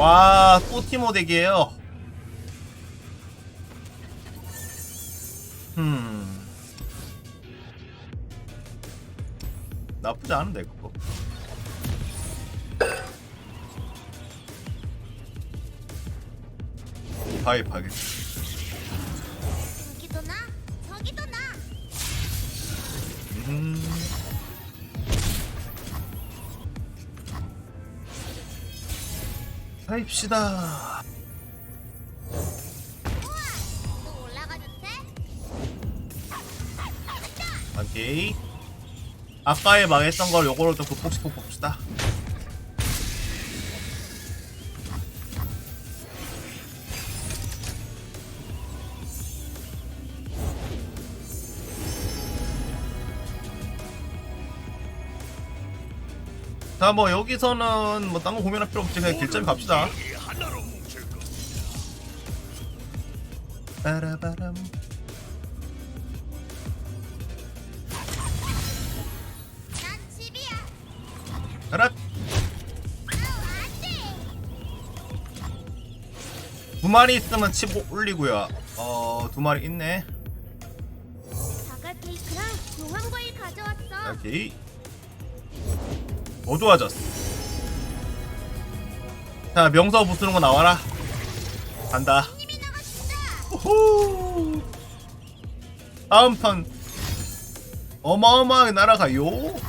와, 또 티모 덱이에요. 음. 나쁘지 않은데, 그거. 가입하겠다. 음. 가입시다. 오케이. 아까의 망했던 걸 요거로 좀 극복시켜 봅시다. 자, 뭐 여기서는 뭐 딴 거 고민할 필요 없지. 그냥 길점 갑시다. 빠라바람. 안 돼. 두 마리 있으면 칩 올리고요. 어, 두 마리 있네. 오케이. 뭐 좋아졌어? 자, 명서 부수는 거 나와라. 간다. 호호. 다음 턴 어마어마하게 날아가요. 고.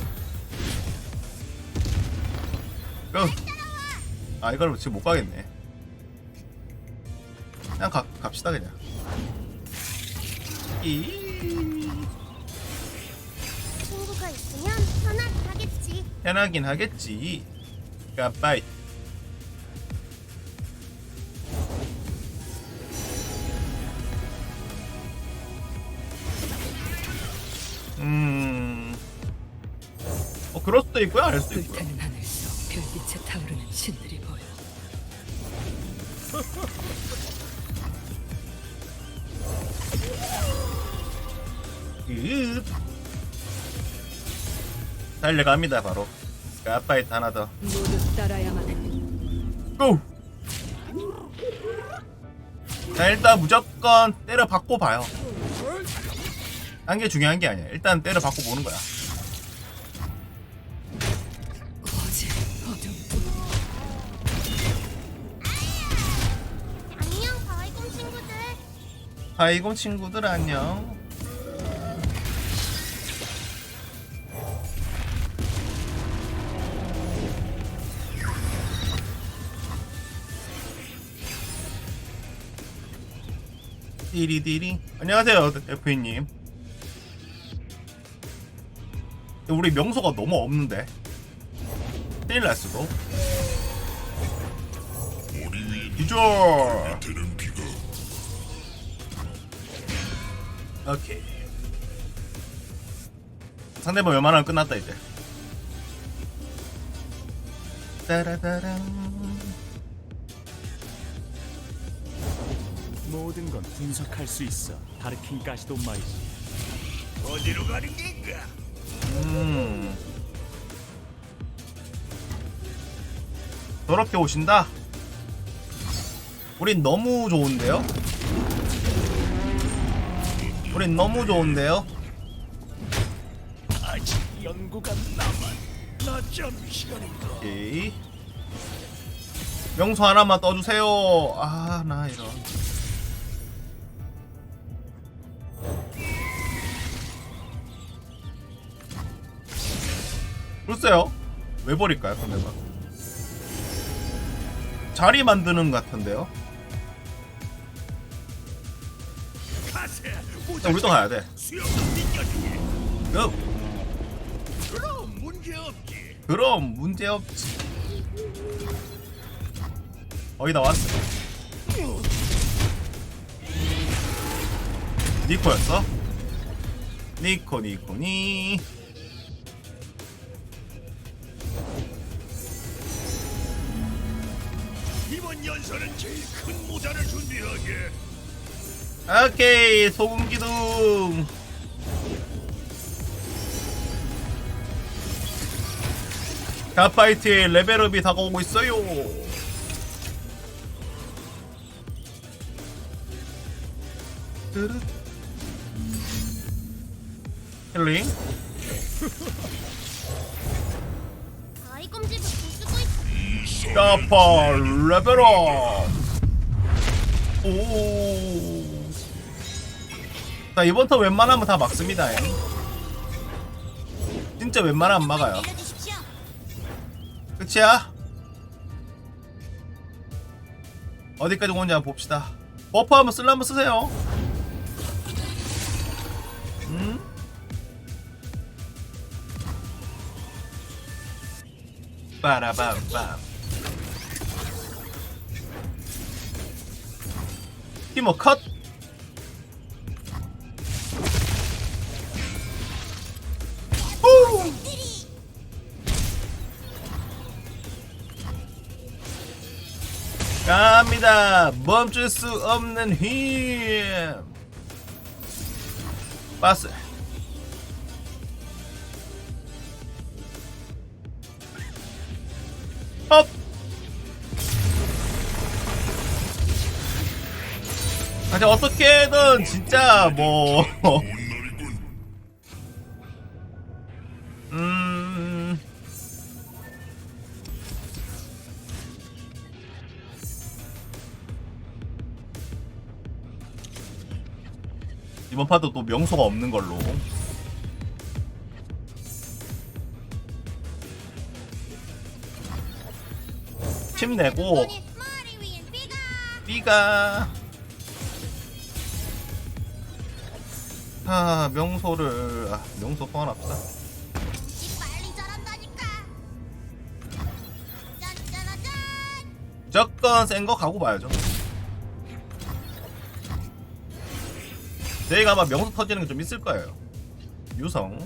아, 이걸 지금 못 가겠네. 그냥 가, 갑시다 그냥. 이. 편하긴 하겠지. 까빠이. 음. 어, 그럴 수도 있고요, 아닐 수도 있고요. 불타는 하늘에서 별빛에 타오르는 신들이 보여. 으. 달려갑니다, 바로. 까빠이 하나 더. 모두 따라야만 해. 고! 자, 일단 무조건 때려 받고 봐요. 딴 게 중요한 게 아니야. 일단 때려 받고 보는 거야. 어제 어둠 안녕 가이공 친구들. 아이고 친구들 안녕. 띠리디리 안녕하세요 FA님 우리 명소가 너무 없는데 큰일 날 수도 기절 오케이. 상대방 웬만하면 끝났다 이제. 따라다란. 모든 건 분석할 수 있어. 다르킹까지도 말이지. 어디로 가는 건가? 음. 저렇게 오신다. 우린 너무 좋은데요? 우린 너무 좋은데요? 아직 연구가 남아. 낮잠 시간인가? 오케이. 명소 하나만 떠주세요. 아, 나 이런. 글쎄요. 왜 버릴까요, 상대방? 자리 만드는 것 같은데요? 자, 우리도 가야 돼. 고! 그럼 문제 없지. 그럼 문제 없지. 거의 다 왔어. 니코였어? 니코 니코니. 큰 모자를 준비하게. 오케이 소금 기둥. 갓파이트의 레벨업이 다가오고 있어요. 힐링. 갓파 레벨업. 오. 자 이번 턴 웬만하면 다 막습니다. 진짜 웬만하면 막아요. 끝이야? 어디까지 오는지 한번 봅시다. 버프 한번 쓸려면 쓰세요. 음? 빠라밤밤. 티모 컷. 후! 갑니다. 멈출 수 없는 힘. 빠스. 업. 아, 저 어떻게든 진짜 뭐. 음. 이번 파도 또 명소가 없는 걸로. 침 내고 비가. 아 명소를 아, 명소 소환 합시다. 이 빨리 자란다니까. 짠짜라짠. 무조건 센 거 가고 봐야죠. 저희가 아마 명소 터지는 게 좀 있을 거예요. 유성.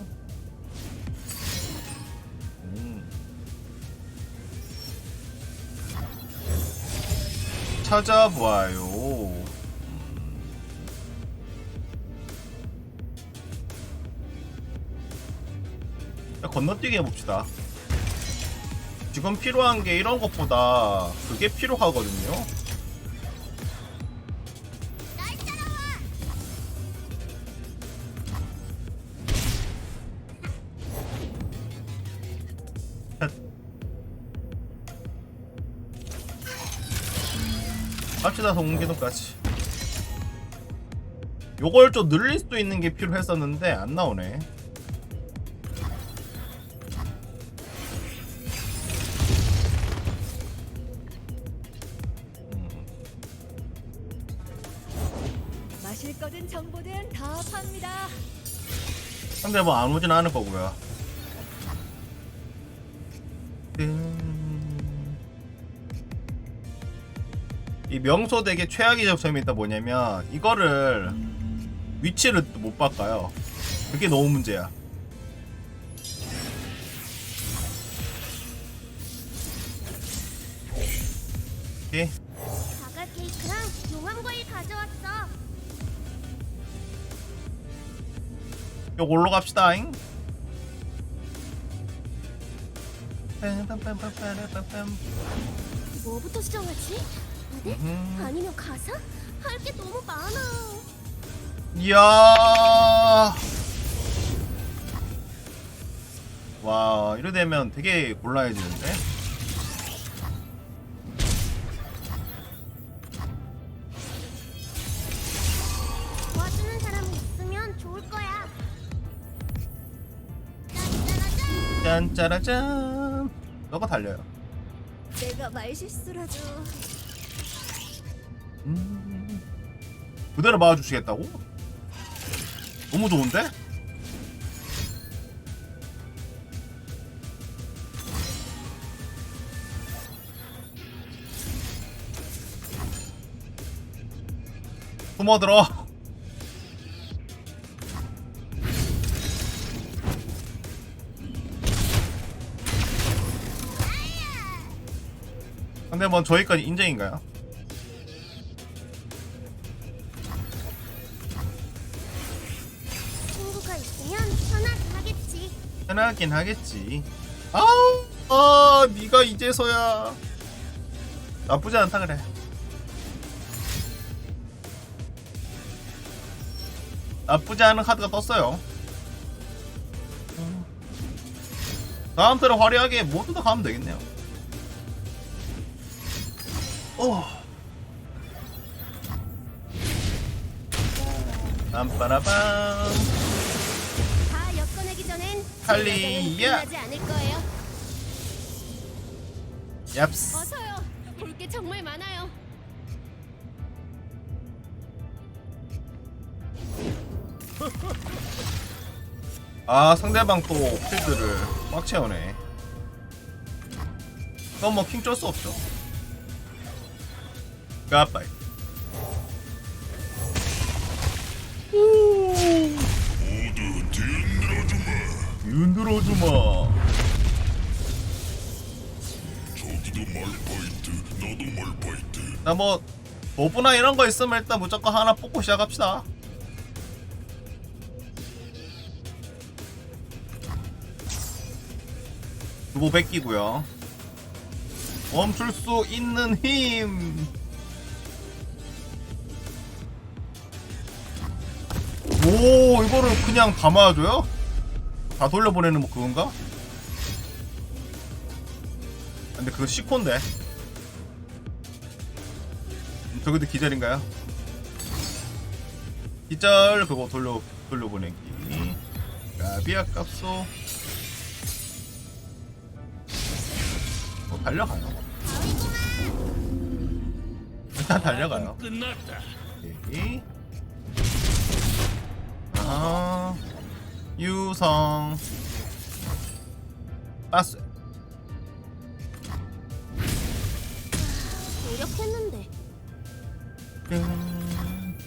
음. 찾아봐요. 건너뛰기 해봅시다. 지금 필요한 게 이런 것보다 그게 필요하거든요. 갑시다 성공기도까지 요걸 좀 늘릴 수도 있는 게 필요했었는데 안 나오네 뭐안 오진 않을 거고요. 음. 이 명소 덱의 최악의 점이 있다 뭐냐면 이거를 위치를 못 바꿔요. 그게 너무 문제야. 오케이 요걸로 갑시다잉. 뭐부터 시작하지? 무대? 아니면 가사? 할 게 너무 많아. 이야. 와, 이래 되면 되게 곤란해지는데? 짜라짠. 짠짜라짠. 너가 달려요. 내가 말 실수라도. 음. 그대로 막아주시겠다고? 너무 좋은데? 숨어들어 근데 뭐 저희까지 인정인가요? 친구가 있으면 편하게 하겠지. 편하긴 하겠지. 아우, 아, 네가 이제서야 나쁘지 않다 그래. 나쁘지 않은 카드가 떴어요. 다음 턴에 화려하게 모두 다 가면 되겠네요. 오. 빰빠라밤. 다 엮어내기 전엔 할리야. 제가 끝나지 않을 거예요. 얍스. 어서요. 볼 게 정말 많아요. 아 상대방 또 필드를 꽉 채우네. 그건 뭐킹 쩔 수 없죠. 까빠이. 모두 뒤흔들어주마. 윤들어주마. 저기도 말파이트, 나도 말파이트. 나뭐 버프나 이런 거 있으면 일단 무조건 하나 뽑고 시작합시다. 두보 뺏기고요. 멈출 수 있는 힘. 오 이거를 그냥 다 맞아줘요? 다 돌려보내는 뭐 그건가? 근데 그거 시콘데. 저기도 기절인가요? 기절 그거 돌려 돌려보내기 까비아 값소 뭐 달려가요 일단 달려가요. 오케이. 아 유성 빠스 노력했는데 음.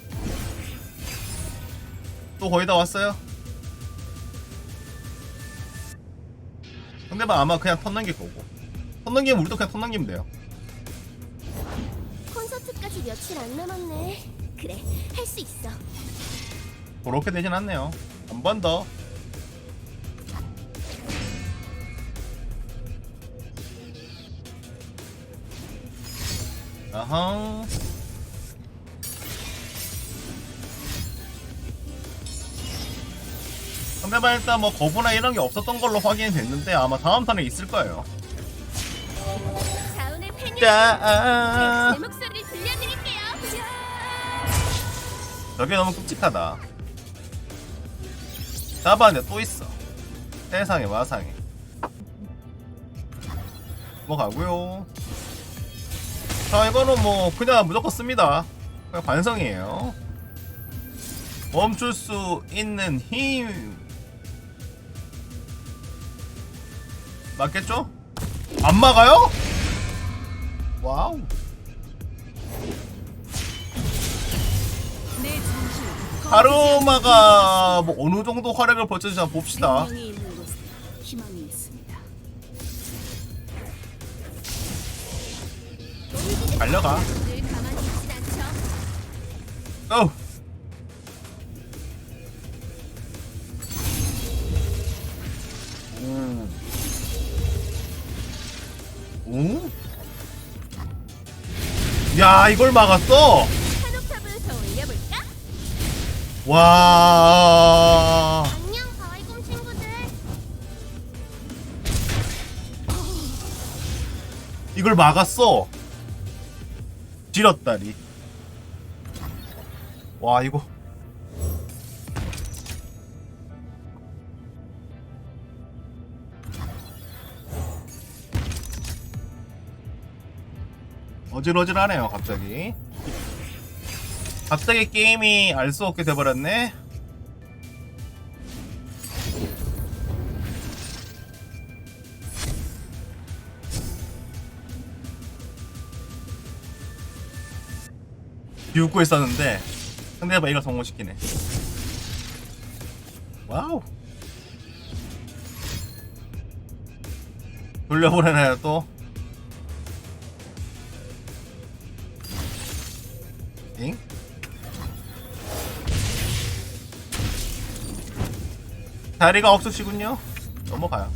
또 거의 다 왔어요. 상대방 아마 그냥 턴 넘길 거고. 턴 넘기면 우리도 그냥 턴 넘기면 돼요. 콘서트까지 며칠 안 남았네. 그래, 할 수 있어. 그렇게 되진 않네요. 한 번 더. 아하. 상대방 일단 뭐 거부나 이런 게 없었던 걸로 확인이 됐는데 아마 다음 턴에 있을 거예요. 자운의 팬이 짜. 제 목소리를 들려드릴게요. 저게 너무 끔찍하다. 잡았는데 또 있어. 세상에 마상에. 뭐 가고요. 자 이거는 뭐 그냥 무조건 씁니다. 그냥 관성이에요. 멈출 수 있는 힘. 맞겠죠? 안 막아요? 와우. 하루마가 뭐 어느 정도 활약을 한번 봅시다. 생명이 있는 곳에 희망이 있습니다. 달려가. 늘 가만히 있진 않죠. 고! 오. 오? 야, 이걸 막았어? 와. 안녕, 바이곰 친구들. 이걸 막았어. 지렸다리. 와, 이거. 어질어질하네요, 갑자기. 갑자기 게임이 알 수 없게 돼버렸네. 비웃고 있었는데 상대방 이걸 성공시키네. 와우. 돌려보내나요 또? 잉? 다리가 없으시군요. 넘어가요.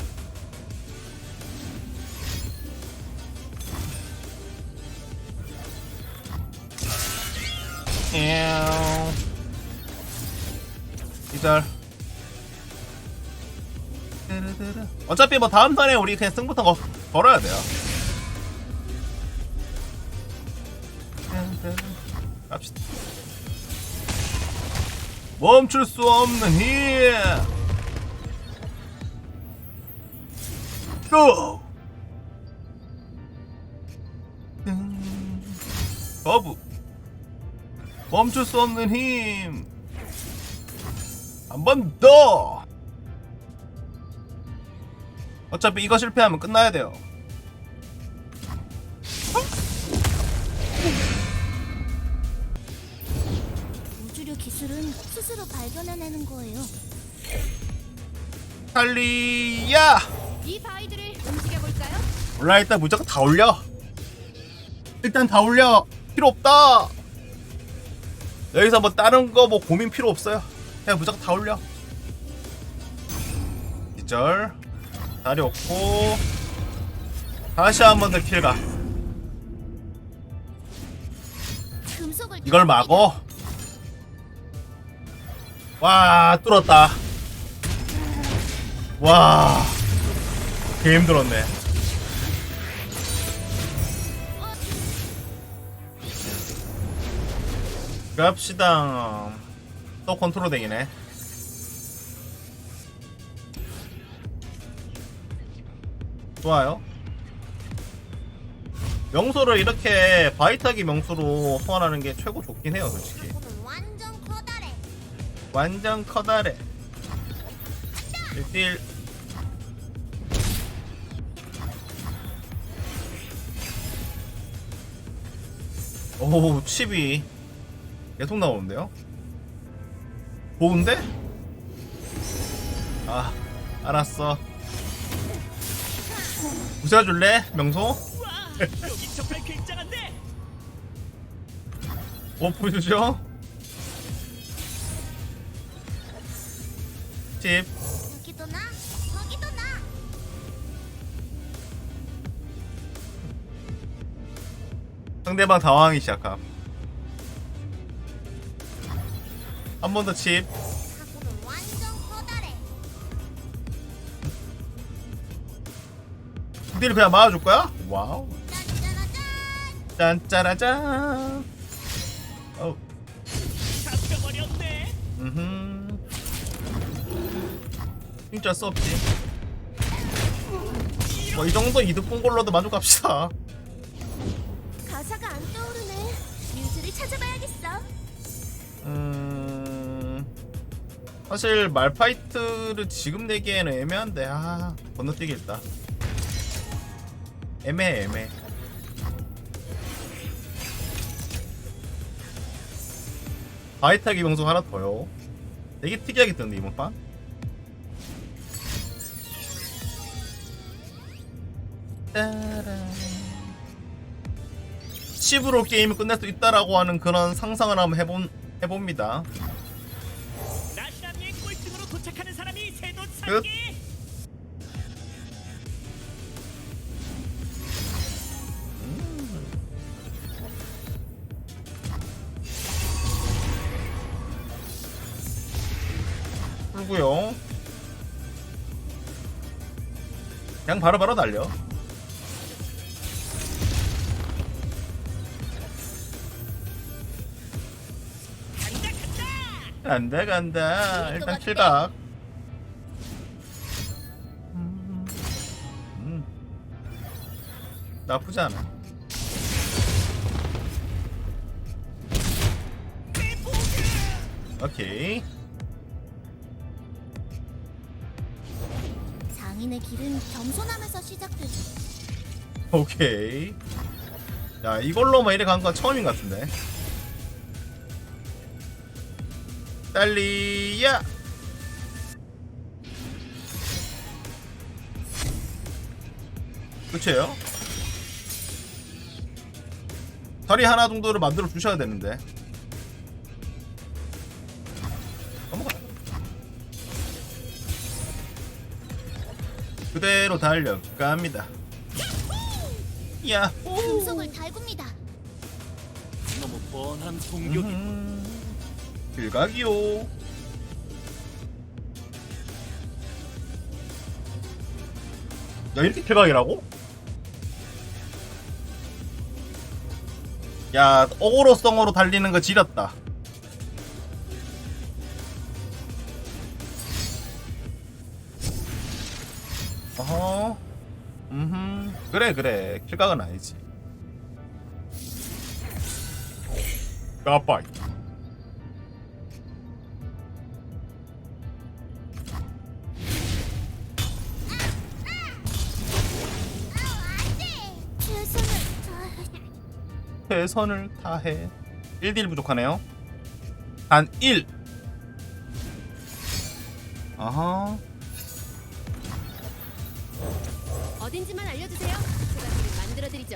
기절. 어차피 뭐 다음 턴에 우리 그냥 승부터 거, 걸어야 돼요. 갑시다. 멈출 수 없는 힘. 고! 거부. 멈출 수 없는 힘. 한 번 더. 어차피 이거 실패하면 끝나야 돼요. 우주류 기술은 스스로 발견해내는 거예요. 탈리야. 이 바 올라 일단 무조건 다 올려. 일단 다 올려. 필요 없다. 여기서 뭐 다른 거 뭐 고민 필요 없어요. 그냥 무조건 다 올려. 기절. 다리 없고. 다시 한 번 더 킬가. 이걸 막어. 와 뚫었다. 와. 개 힘들었네. 갑시다. 또 컨트롤 되기네. 좋아요. 명소를 이렇게 바이타기 명소로 소환하는 게 최고 좋긴 해요, 솔직히. 완전 커다래. 완전 커다래. 1대1. 오, 칩이 계속 나오는데요? 좋은데? 아, 알았어. 부숴줄래? 명소? 뭐 보여주죠? 나. 상대방 당황하기 시작함. 한 번 더 칩. 상대를 그냥 막아줄 거야? 와우. 짠짜라짠. 어. 음. 진짜 수 없지. 뭐 이 정도 이득 본 걸로도 만족합시다. 가사가 안 떠오르네. 뮤즈를 찾아봐야겠어. 음. 사실 말파이트를 지금 내기에는 애매한데 아 건너뛰겠다. 애매해 애매. 바이타기 명소 하나 더요. 되게 특이하게 뜨는데 이번 판. 10으로 게임을 끝낼 수 있다라고 하는 그런 상상을 한번 해본 해봅니다. 바로바로 날려. 간다 간다. 일단. 킬각. 음, 음. 나쁘지 않아. 오케이. 길은 겸손함에서 시작되죠. 오케이. 야 이걸로만 이래 간건 처음인 것 같은데. 딸리야. 끝이에요? 다리 하나 정도를 만들어 주셔야 되는데. 그대로 달려갑니다. 야호! 금속을 달굽니다. 너무 뭐 뻔한 공격. 음, 일각이요. 야 이렇게 대박이라고? 야 어그로성으로 달리는 거 지렸다. 그래 그래. 킬각은 아니지. 까빠이 최선을 다해. 최선을 다해. 1딜 부족하네요. 단 1. 아하 어딘지만 알려주세요. 제가 길을 만들어드리죠.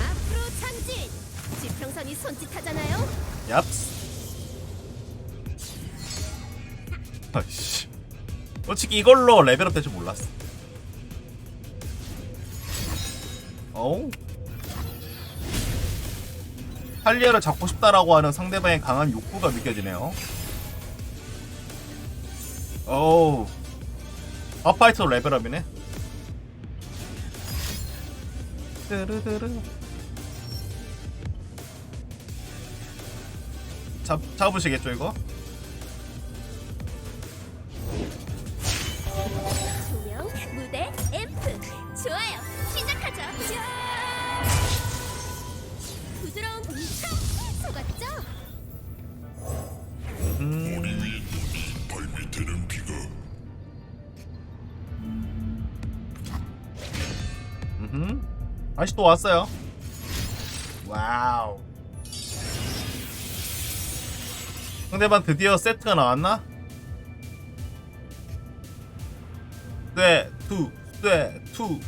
앞으로 전진. 지평선이 손짓하잖아요. 얍 아이씨 솔직히 이걸로 레벨업 될 줄 몰랐어 어우 할리아를 잡고 싶다라고 하는 상대방의 강한 욕구가 느껴지네요 어우 아파이트 레벨업이네 뜨르르르 잡, 잡으시겠죠 이거? 조명, 무대, 앰프. 좋아요. 다시 또 왔어요. 와우. 상대방 드디어 세트가 나왔나? 네, 투, 네, 투.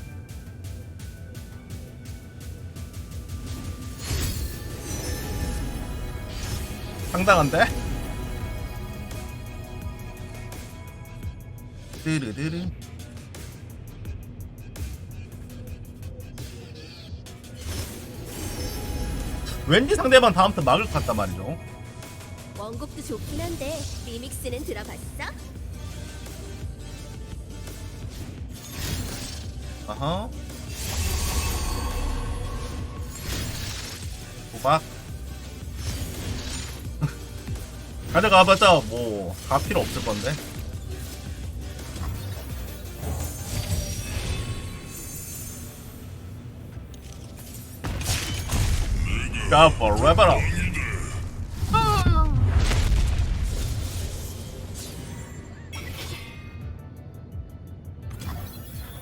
상당한데? 르르르르. 왠지 상대방 다음부터 막을 것 같단 말이죠. 원곡도 좋긴 한데 리믹스는 들어봤어? 아하. 도박. 가져가봤자 뭐 다 필요 없을 건데. 가 forever.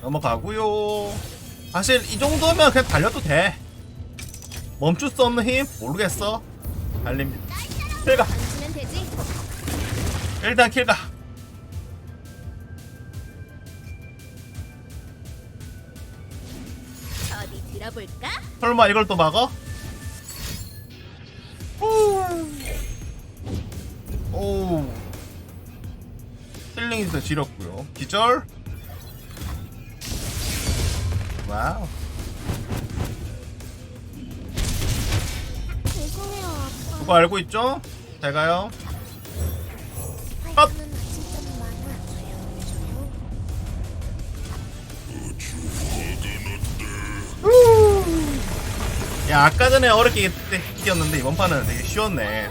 넘어가고요. 사실 이 정도면 그냥 달려도 돼. 멈출 수 없는 힘 모르겠어. 달립니다. 킬가. 일단 킬가. 어디 들어볼까? 설마 이걸 또 막어? 더 지렸고요. 기절. 와우. 죄송해요, 아빠. 그거 알고 있죠? 잘 가요. 많아. 야 아까 전에 어렵게 이겼는데 이번 판은 되게 쉬웠네.